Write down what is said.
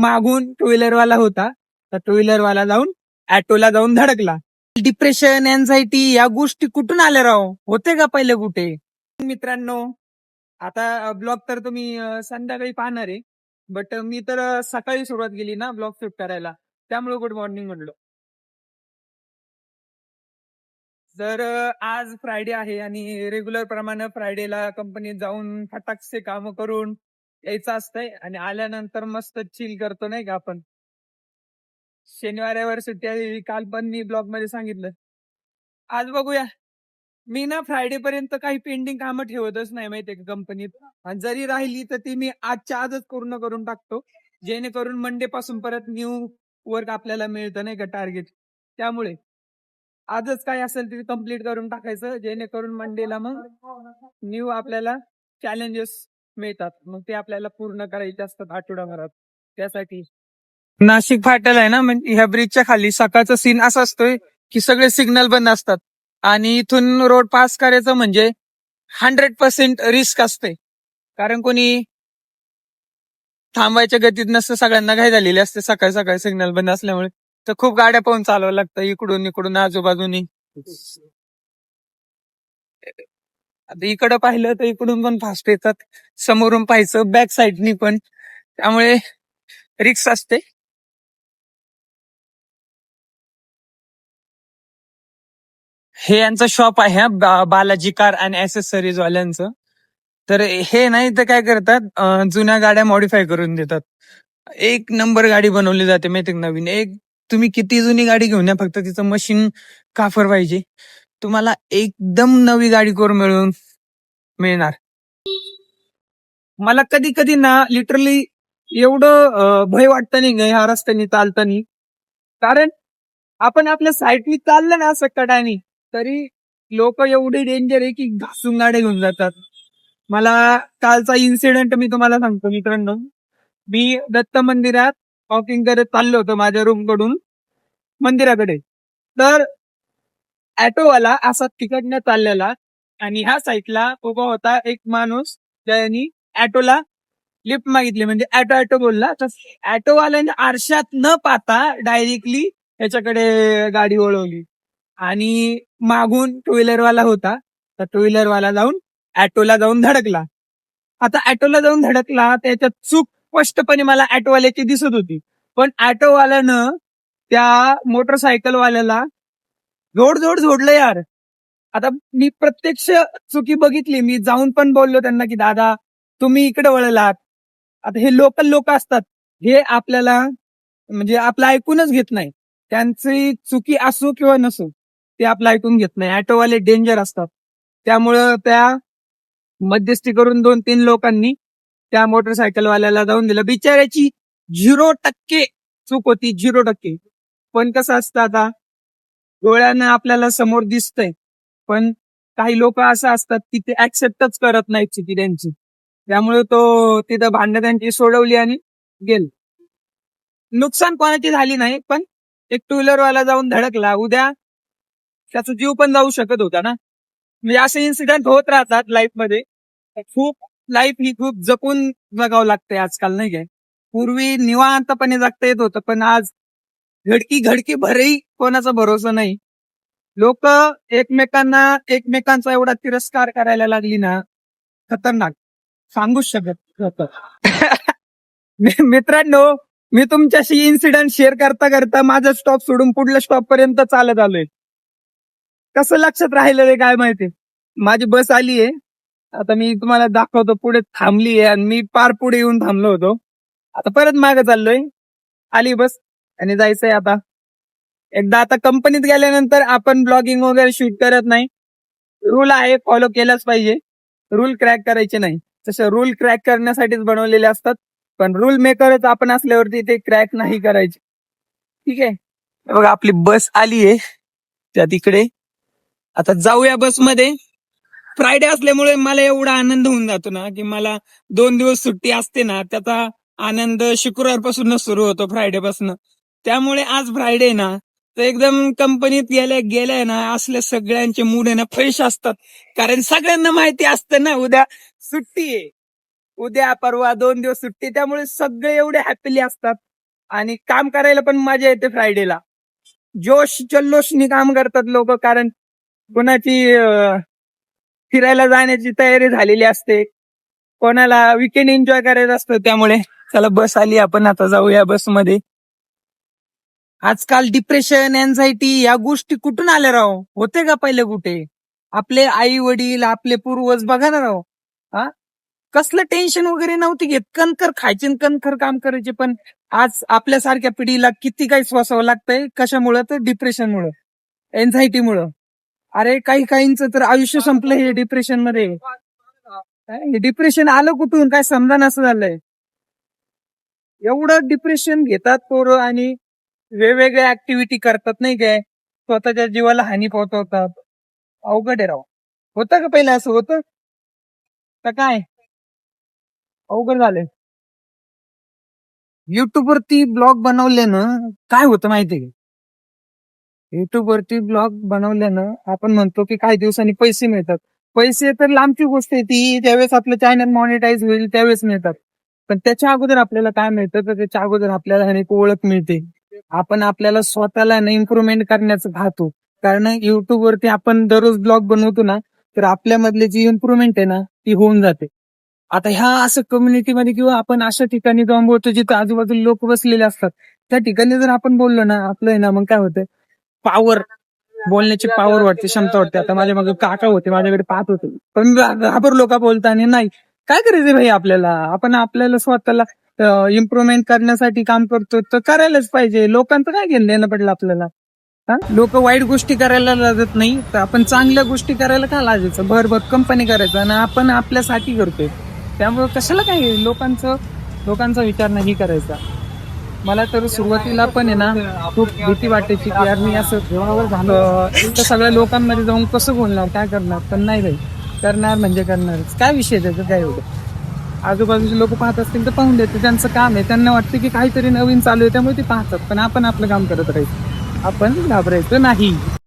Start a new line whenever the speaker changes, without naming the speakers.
मागून two wheeler वाला होता. तर टू व्हीलर वाला जाऊन ऍटोला जाऊन धडकला. डिप्रेशन एन्झायटी या गोष्टी कुठून आल्या राव? होते का पहिले कुठे? मित्रांनो आता ब्लॉग तर तुम्ही संध्याकाळी पाहणार आहे. बट मी तर सकाळी सुरुवात केली ना ब्लॉग शूट करायला. त्यामुळे गुड मॉर्निंग म्हणलो तर आज फ्रायडे आहे आणि रेग्युलर प्रमाणे फ्रायडेला कंपनीत जाऊन फटाकसे काम करून यायचं असतंय आणि आल्यानंतर मस्त चिल करतो नाही का आपण. शनिवार सुट्टी आहे काल पण मी ब्लॉगमध्ये सांगितलं. आज बघूया. मी ना फ्रायडे पर्यंत काही पेंडिंग कामं ठेवतच नाही माहितीये का कंपनीत. आणि जरी राहिली तर ती मी आजच्या आजच पूर्ण करून टाकतो. जेणेकरून मंडे पासून परत न्यू वर्क आपल्याला मिळतं नाही का टार्गेट त्यामुळे आजच काय असेल ते कंप्लीट करून टाकायचं. जेणेकरून मंडेला मग न्यू आपल्याला चॅलेंजेस मिळतात. मग ते आपल्याला पूर्ण करायचे असतात आठवड्याभरात त्यासाठी. नाशिक फाटल आहे ना? म्हणजे ह्या ब्रिजच्या खाली सकाळचा सीन असा असतोय की सगळे सिग्नल बंद असतात. आणि इथून रोड पास करायचं म्हणजे हंड्रेड पर्सेंट रिस्क असते. कारण कोणी थांबायच्या गतीत नसतं सगळ्यांना घाई झालेली असते. सकाळी सकाळी सिग्नल बंद असल्यामुळे. तर खूप गाड्या पाहून चालवावं लागतं इकडून इकडून आजूबाजूनी. आता इकडं पाहिलं तर इकडून पण फास्ट येतात. समोरून पाहायचं बॅक साईडनी पण. त्यामुळे रिक्स असते. हे यांचं शॉप आहे बा- बालाजी कार अँड ऍसेसरीज वाल्यांचं. तर हे नाही तर काय करतात जुन्या गाड्या मॉडीफाय करून देतात. एक नंबर गाडी बनवली जाते माहिती नवीन? एक तुम्ही किती जुनी गाडी घेऊन या फक्त तिचं मशीन काफर पाहिजे तुम्हाला एकदम नवी गाडी करून मिळून मिळणार. मला कधी कधी ना लिटरली एवढं भय वाटतं नाही ह्या रस्त्याने चालतानी. कारण आपण आपल्या साईडनी चाललं ना असं तरी लोक एवढे डेंजर आहे की घासून गाड्या घेऊन जातात. मला कालचा इन्सिडेंट मी तुम्हाला सांगतो मित्रांनो. मी दत्त मंदिरात वॉकिंग करत चाललो होतो माझ्या रूमकडून मंदिराकडे. तर ऑटोवाला असा तिकडनं चाललेला आणि ह्या साईडला उभा होता एक माणूस ज्यानी ऑटोला लिफ्ट मागितली. म्हणजे ऑटो ऑटो बोलला. तर ऑटोवाल्याने आरशात न पाहता डायरेक्टली त्याच्याकडे गाडी वळवली. आणि मागून टू व्हीलर वाला होता. तर टू व्हीलर वाला जाऊन ऑटोला जाऊन धडकला. आता ऑटोला जाऊन धडकला त्याच्यात चूक स्पष्टपणे मला ऑटोवाल्याची दिसत होती. पण ऑटोवाल्यानं त्या मोटरसायकलवाल्याला जोड जोड जोडलं यार. आता मी प्रत्यक्ष चुकी बघितली मी जाऊन पण बोललो त्यांना की दादा तुम्ही इकडे वळलात. आता हे लोकल लोक असतात हे आपल्याला म्हणजे आपलं ऐकूनच घेत नाही. त्यांची चुकी असो किंवा नसो ते आपलं ऐकून घेत नाही. ऑटोवाले डेंजर असतात. त्यामुळं त्या मध्यस्थी करून दोन तीन लोकांनी त्या मोटरसायकलवाल्याला जाऊन दिलं. बिचाऱ्याची झिरो टक्के चूक होती झिरो टक्के. पण कसं असतं आता डोळ्यानं आपल्याला समोर दिसतंय. पण काही लोक असं असतात की ते ऍक्सेप्टच करत नाहीत चुकी त्यांची त्यामुळे तो तिथं भांडणं त्यांची सोडवली आणि गेल. नुकसान कोणाची झाली नाही पण एक टू व्हीलर वाला जाऊन धडकला. उद्या त्याचा जीव पण जाऊ शकत होता ना. म्हणजे असे इन्सिडेंट होत राहतात लाईफमध्ये. खूप लाईफ ही खूप जपून जगावं लागते आजकाल नाही काय पूर्वी निवांतपणे जगता येत होतं पण आज घडकी घडकी भरही कोणाचा भरोसा नाही. लोक एकमेकांना एकमेकांचा एवढा तिरस्कार करायला लागली ना खतरनाक. सांगूच शकत मित्रांनो मी तुमच्याशी इन्सिडेंट शेअर करता करता माझा स्टॉप सोडून पुढल्या स्टॉप पर्यंत चालत आलोय. कसं लक्षात राहिलं रे काय माहिती? माझी बस आली आहे. आता मी तुम्हाला दाखवतो पुढे थांबली आहे आणि मी पार पुढे येऊन थांबलो होतो. आता परत मागे चाललोय. आली बस. आणि जायचंय आता. एकदा आता कंपनीत गेल्यानंतर आपण ब्लॉगिंग वगैरे शूट करत नाही. रूल आहे फॉलो केलाच पाहिजे. रूल क्रॅक करायचे नाही. तसे रूल क्रॅक करण्यासाठीच बनवलेले असतात. पण रूल मेकरच आपण असल्यावरती ते क्रॅक नाही करायचे. ठीक आहे? बघा आपली बस आली आहे. त्या तिकडे. आता जाऊया बसमध्ये. फ्रायडे असल्यामुळे मला एवढा आनंद होऊन जातो ना की मला दोन दिवस सुट्टी असते ना त्याचा आनंद शुक्रवारपासूनच सुरू होतो फ्रायडे पासून. त्यामुळे आज फ्रायडे ना तर एकदम कंपनीत गेल्या गेल्या ना असल्या सगळ्यांचे मूड आहे ना फ्रेश असतात. कारण सगळ्यांना माहिती असतं ना उद्या सुट्टी आहे. उद्या परवा दोन दिवस सुट्टी त्यामुळे सगळे एवढे हॅपीली असतात. आणि काम करायला पण मजा येते फ्रायडेला जोश जल्लोषनी काम करतात लोक कारण कोणाची फिरायला जाण्याची तयारी झालेली असते. कोणाला विकेंड एन्जॉय करायचं असतं त्यामुळे चला बस आली आपण आता जाऊया बसमध्ये आजकाल डिप्रेशन एन्झायटी या गोष्टी कुठून आल्या राव? होते का पहिले कुठे? आपले आई वडील आपले पूर्वज बघा ना राव. हा? कसलं टेन्शन वगैरे नव्हती घेत. कणकर खायचे आणि कणकर काम करायचे. पण आज आपल्यासारख्या पिढीला किती काही स्वसावं लागतंय. कशामुळं? तर डिप्रेशनमुळं एन्झायटीमुळं अरे काही काहींचं तर आयुष्य संपलं हे डिप्रेशनमध्ये. डिप्रेशन आलं कुठून? काय समजा असं झालंय. एवढं डिप्रेशन घेतात पोरं आणि वेगवेगळ्या ऍक्टिव्हिटी करतात नाही काय? स्वतःच्या जीवाला हानी पोहोचवतात. अवघड आहे राव. होतं का पहिलं असं? होतं? तर काय? अवघड झालंय. युट्यूब वरती ब्लॉग बनवल्यानं काय होतं माहितीये का? युट्यूब वरती ब्लॉग बनवल्यानं आपण म्हणतो की काही दिवसांनी पैसे मिळतात. पैसे तर लांबची गोष्ट आहे ती. ज्यावेळेस आपलं चॅनल मॉनिटाईज होईल त्यावेळेस मिळतात. पण त्याच्या अगोदर आपल्याला काय मिळतं? तर त्याच्या अगोदर आपल्याला एक ओळख मिळते. आपण आपल्याला स्वतःला ना इम्प्रुव्हमेंट करण्याचं पाहतो कारण युट्यूब वरती आपण दररोज ब्लॉग बनवतो ना तर आपल्यामधली जी इम्प्रुव्हमेंट आहे ना ती होऊन जाते. आता ह्या असं कम्युनिटीमध्ये किंवा आपण अशा ठिकाणी जाऊन बोलतो जिथे आजूबाजूला लोक बसलेले असतात त्या ठिकाणी जर आपण बोललो ना आपलं आहे ना मग काय होतं? पॉवर बोलण्याची पॉवर वाटते क्षमता वाटते आता माझ्या मग काका होते माझ्याकडे पाहत होते. पण घाबर लोक बोलताना नाही. काय करायचं भाई आपल्याला? आपण आपल्याला स्वतःला इम्प्रुव्हमेंट करण्यासाठी काम करतो तर करायलाच पाहिजे. लोकांचं काय घेणं देणं पडलं आपल्याला? लोक वाईट गोष्टी करायला लागत नाही तर आपण चांगल्या गोष्टी करायला का लाजायचं? भर भर कंपनी करायचं आणि आपण आपल्यासाठी करतोय. त्यामुळे कशाला काय लोकांचं लोकांचा विचार नाही करायचा. मला तर सुरुवातीला पण आहे ना खूप भीती वाटायची की यार मी असं अं, सगळ्या लोकांमध्ये जाऊन कसं बोलणार काय करणार? पण नाही भाई करणार म्हणजे करणारच. काय विषय त्याचं? काय एवढं? आजूबाजूचे लोक पाहत असतील तर पाहून देते. त्यांचं काम आहे त्यांना वाटतं की काहीतरी नवीन चालू आहे त्यामुळे ते पाहतात. पण आपण आपलं काम करत राहायचं. आपण घाबरायचं नाही.